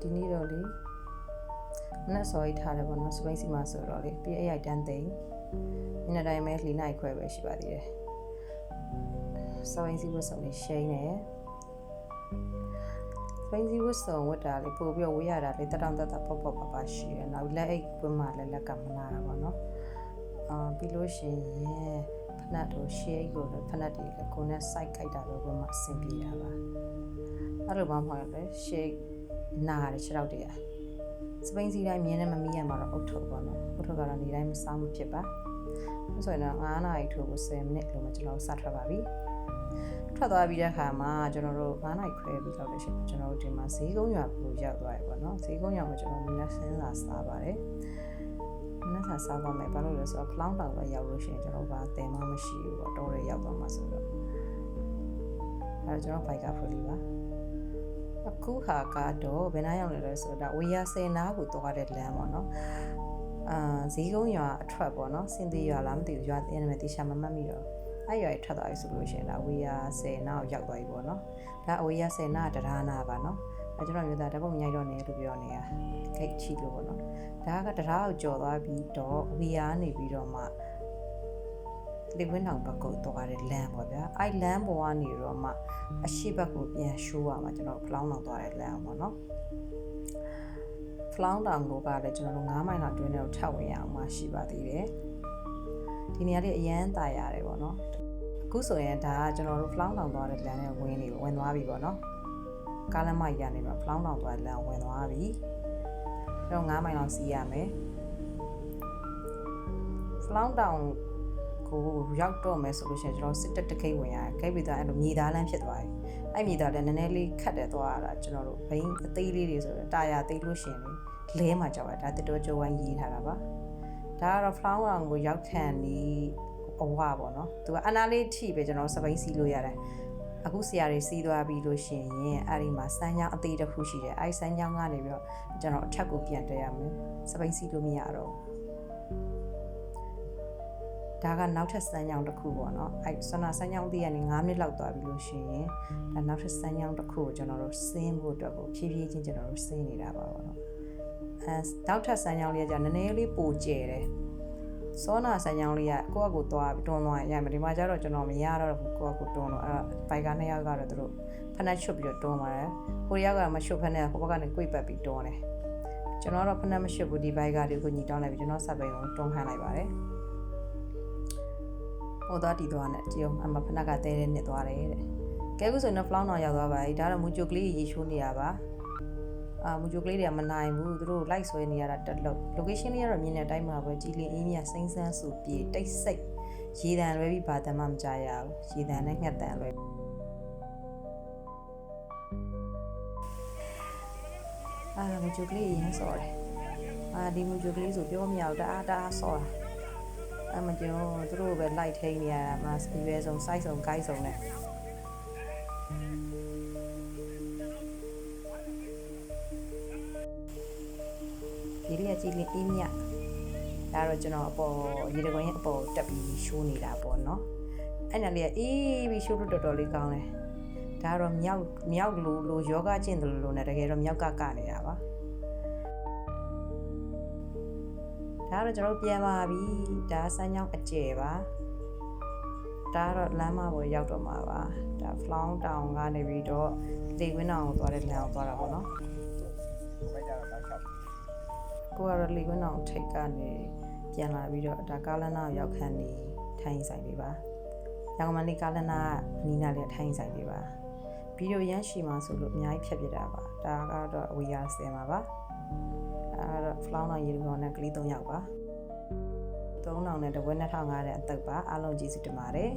ဒီနေ့တော့လေမနေ့စော်ကြီးထားတယ်ပေါ့နော်စပိန်စီမှာဆိုတော့လေပြည့်အရိုက်တန်းသိမ့်ညနေတိုင်းပဲ၄နိုင်ခွဲပဲရှိပါသေးတယ်စပိန်စီဝတ်စုံလေးရှိနေတယ်စပိန်စီဝတ်စုံဝတ်တာလေပို့ပြီးတော့ဝေးရတာလေတက်တောင့်တက်တာပေါ့ပေါ့ပါပါရှိတယ်နောက်လက်အိတ်ကွင်းမှာလည်းလက်ကမနာတာပေါ့နော်အာပြီးလို့ရှိရင်ဖနတ်တို့ရှေးကိုလည်းဖနတ်တွေလည်းကိုယ်နဲ့ site ခိုက်တာပဲကွင်းမှာအဆင်ပြေတာပါအဲ့လိုမှမဟုတ်လေရှေး နာတယ်ခြေထောက်တွေကစပိန်စီတိုင်းမြင်းနဲ့မမီးရမှာတော့အုတ်ထုတ်ပေါ့နော်အုတ်ထုတ်ကတော့နေတိုင်းမစားမဖြစ်ပါအဲ့ဆိုရင်တော့9နာရီထိုးကို10မိနစ်လို့မှကျွန်တော်စထွက်ပါပြီထွက်သွားပြီးတဲ့အခါမှာကျွန်တော်တို့9နာရီခွဲပြီးတော့လည်းရှိကျွန်တော်တို့ဒီမှာဈေးကုန်းရွာကိုရောက်သွားပြီပေါ့နော်ဈေးကုန်းရွာမှာကျွန်တော်မနက်ဆင်းစာစားပါတယ်မနက်စာစားပါမယ်ဘာလို့လဲဆိုတော့ဖလောင်းတောင်ပဲရောက်လို့ရှိရင်ကျွန်တော်ဘာတဲမှမရှိဘူးပေါ့တော်ရဲရောက်သွားမှာဆိုတော့အဲကျွန်တော်ဘိုက်ကဖွင့်လေးပါ အခုခါကတော့ဘယ်နှရောက်နေလဲဆိုတော့ဝေယာစင်နာကိုသွားတဲ့လမ်းပေါ့နော်အာဈေးကုန်းရွာအထွက်ပေါ့နော်စင်သေးရွာလားမသိဘူးရွာတဲ့နာမည်တိရှာမမှတ်မိတော့အဲ့ရွာထွက်သွားပြီဆိုလို့ရှိရင်ဒါဝေယာစင်နာကိုရောက်သွားပြီပေါ့နော်ဒါအဝေယာစင်နာတရားနာပါနော်အဲကျွန်တော်မျိုးသားဓာတ်ပုံမြိုက်တော့နေလို့ပြောနေတာဂိတ်ချီလို့ပေါ့နော်ဒါကတရားကိုကြော်သွားပြီးတော့ဝေယာနေပြီးတော့မှ လေဝင်းအောင်ဘက်ကိုသွားတဲ့လမ်းပေါ့ဗျာအဲ့လမ်းပေါ်ကနေတော့မှအရှိဘက်ကိုပြန်ရှိုးရမှာကျွန်တော်ဖလောင်းအောင်သွားတဲ့လမ်းပေါ့နော်ဖလောင်းတောင်ကိုကလည်းကျွန်တော်တို့9မိုင်လောက်တွင်းထဲကိုထပ်ဝင်ရအောင်မှရှိပါသေးတယ်ဒီနေရာလေးအရန်တာရတယ်ပေါ့နော်အခုဆိုရင်ဒါကကျွန်တော်တို့ဖလောင်းတောင်သွားတဲ့လမ်းနဲ့ဝင်နေဝင်သွားပြီပေါ့နော်ကားလမ်းမကြီးကနေတော့ဖလောင်းတောင်သွားတဲ့လမ်းဝင်သွားပြီကျွန်တော်9မိုင်လောက်စီးရမယ်ဖလောင်းတောင် ကိုရောက်တော့မယ်ဆိုလို့ရှိရင်ကျွန်တော်စစ်တက်တခိတ်ဝင်ရတယ်ခိတ်ပြီးသားအဲ့လိုမြေသားလမ်းဖြစ်သွားပြီအဲ့မြေသားလည်းနည်းနည်းလေးခတ်တယ်သွားရတာကျွန်တော်တို့ဘိန်းအသေးလေးတွေဆိုတော့တာယာသေးလို့ရှိရင်လေလဲမှာကြောက်ရဒါတစ်တော်ကြိုးဝိုင်းရေးထားတာပါဒါကတော့ flower အောင်ကိုရောက်ခံနေအဝပေါ့နော်သူကအနာလေးထိပဲကျွန်တော်စပိန်စီးလို့ရတယ်အခုဆရာတွေစီးသွားပြီးလို့ရှိရင်အဲ့ဒီမှာစမ်းချောင်းအသေးတစ်ခုရှိတယ်အဲ့ဒီစမ်းချောင်းကနေပြီးတော့ကျွန်တော်အထက်ကိုပြန်တက်ရမယ်စပိန်စီးလို့မရတော့ဘူး ဒါကနောက်ထပ်စမ်းကြောင်းတစ်ခုပေါ့နော်အဲဆန္ဒစမ်းကြောင်းတည်းကနေ9မိနစ်လောက်သွားပြီလို့ရှိရင်ဒါနောက်ထပ်စမ်းကြောင်းတစ်ခုကိုကျွန်တော်တို့ဆင်းဖို့အတွက်ကိုဖြည်းဖြည်းချင်းကျွန်တော်တို့ဆင်းနေတာပါပေါ့နော်အဲနောက်ထပ်စမ်းကြောင်းလေးကကြာနည်းနည်းလေးပိုကျဲတယ်စောနာစမ်းကြောင်းလေးကကိုယ့်အကူသွားတွန်းသွားရမယ်ဒီမှာကျတော့ကျွန်တော်မရတော့ဘူးကိုယ့်အကူတွန်းတော့အဲ့ဘိုက်ကနှစ်ယောက်ကတော့သူတို့ဖက်နှက်ချွတ်ပြီးတော့တွန်းပါတယ်ဟိုယောက်ကမချွတ်ဖက်နဲ့ဟိုဘက်ကနေကိုယ်ပတ်ပြီးတွန်းတယ်ကျွန်တော်တော့ဖက်နှက်မချွတ်ဘူးဒီဘိုက်ကလေးကိုညီတောင်းလိုက်ပြီးကျွန်တော်ဆက်ပိန်ကိုတွန်းခိုင်းလိုက်ပါတယ် ဟိုသွားတီသွားနဲ့ကြည့်အောင်အမဖနက်ကတဲတဲ့နှစ်သွားတယ်တဲ့ကဲခုဆိုရင်တော့ flower တော့ရောက်သွားပါပြီဒါတော့မူဂျိုကလေးရေချိုးနေရပါအာမူဂျိုကလေးတွေကမနိုင်ဘူးသူတို့ light ဆွဲနေရတာတက်လို့ location လေးကတော့မြင်တဲ့အတိုင်းမှာပဲကြည်လင်အေးမြစိမ့်ဆန်းစုပြေတိတ်ဆိတ်ရေတံလွဲပြီးဘာတမ်းမှမကြရဘူးရေတံနဲ့ငှက်တံလွဲအာမူဂျိုကလေးရမ်းစော်တယ်အာဒီမူဂျိုကလေးဆိုပြောမရဘူးတအားတအားစော်တာ အမကျော်သူတို့ပဲ light ထိန်နေရတာမှာအရွယ်ဆုံး size ဆုံး guide ဆုံးနဲ့ဒီလေးကကြည့်လေးအေးမြဒါတော့ကျွန်တော်အပေါ်ရေတကွန်ရဲ့အပေါ်တက်ပြီးရှိုးနေတာပေါ့နော်အဲ့နာလေးကအေးပြီးရှိုးလို့တော်တော်လေးကောင်းတယ်ဒါတော့မြောက်မြောက်လိုလိုယောဂကျင့်တယ်လို့နဲ့တကယ်တော့မြောက်ကကနေတာပါ ဒါတော့ကျွန်တော်ပြန်ပါပြီဒါစမ်းချောင်းအကျယ်ပါဒါတော့လမ်းမပေါ်ရောက်တော့မှာပါဒါ flown town ကနေပြီးတော့လေဝင်းတောင်ကိုသွားတဲ့လမ်းကိုသွားတာပေါ့နော်မိုက်ကြတော့တောက်ချောက်ကိုကတော့လေကွန်းအောင်ထိတ်ကနေပြန်လာပြီးတော့ဒါကားလန်းနာကိုရောက်ခန်းနေထိုင်းဆိုင်လေးပါရောင်မလေးကားလန်းနာအနီးနားလေးထိုင်းဆိုင်လေးပါ ဗီဒီယိုရမ်းရှည်မှာဆိုလို့အများကြီးဖြတ်ပြတာပါဒါကတော့အဝေးရဆယ်မှာပါအဲတော့ flower နဲ့ရေကောင်နဲ့ကလေး၃ယောက်ပါ3000နဲ့တဝက်2500နဲ့အသက်ပါအားလုံးကျေးဇူးတင်ပါတယ်